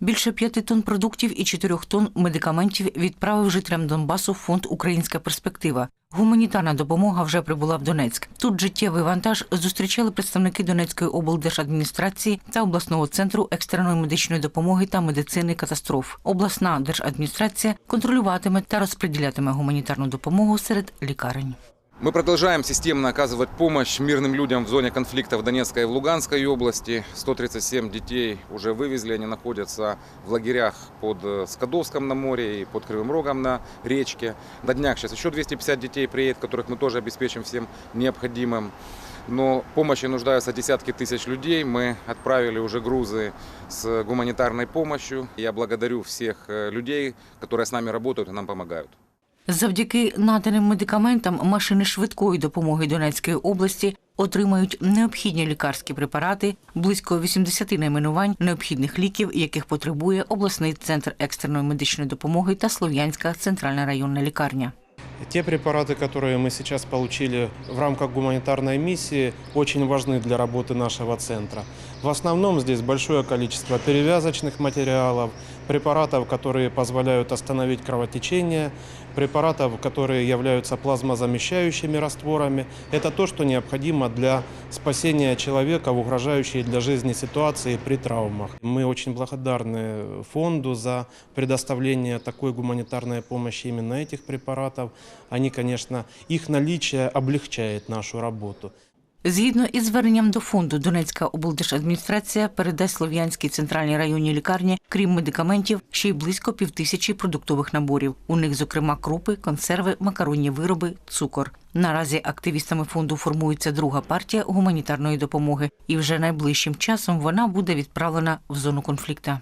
Більше п'яти тонн продуктів і чотирьох тонн медикаментів відправив жителям Донбасу фонд Українська перспектива. Гуманітарна допомога вже прибула в Донецьк. Тут життєвий вантаж зустрічали представники Донецької облдержадміністрації та обласного центру екстреної медичної допомоги та медицини катастроф. Обласна держадміністрація контролюватиме та розподілятиме гуманітарну допомогу серед лікарень. Мы продолжаем системно оказывать помощь мирным людям в зоне конфликта в Донецкой и в Луганской области. 137 детей уже вывезли, они находятся в лагерях под э, Скадовском на море и под Кривым Рогом на речке. На днях сейчас еще 250 детей приедет, которых мы тоже обеспечим всем необходимым. Но помощи нуждаются десятки тысяч людей. Мы отправили уже грузы с гуманитарной помощью. Я благодарю всех э, людей, которые с нами работают и нам помогают. Завдяки наданим медикаментам машини швидкої допомоги Донецької області отримають необхідні лікарські препарати, близько 80 найменувань необхідних ліків, яких потребує обласний центр екстреної медичної допомоги та Слов'янська центральна районна лікарня. Те препараты, которые мы сейчас получили в рамках гуманитарной миссии, очень важны для работы нашего центра. В основном здесь большое количество перевязочных материалов, препаратов, которые позволяют остановить кровотечение, препаратов, которые являются плазмозамещающими растворами. Это то, что необходимо для спасения человека в угрожающей для жизни ситуации при травмах. Мы очень благодарны фонду за предоставление такой гуманитарной помощи именно этих препаратов. Они, конечно, их наличие облегчает нашу работу. Згідно із зверненням до фонду, Донецька облдержадміністрація передасть Слов'янській центральній районній лікарні, крім медикаментів, ще й близько півтисячі продуктових наборів. У них, зокрема, крупи, консерви, макаронні вироби, цукор. Наразі активістами фонду формується друга партія гуманітарної допомоги, і вже найближчим часом вона буде відправлена в зону конфлікту.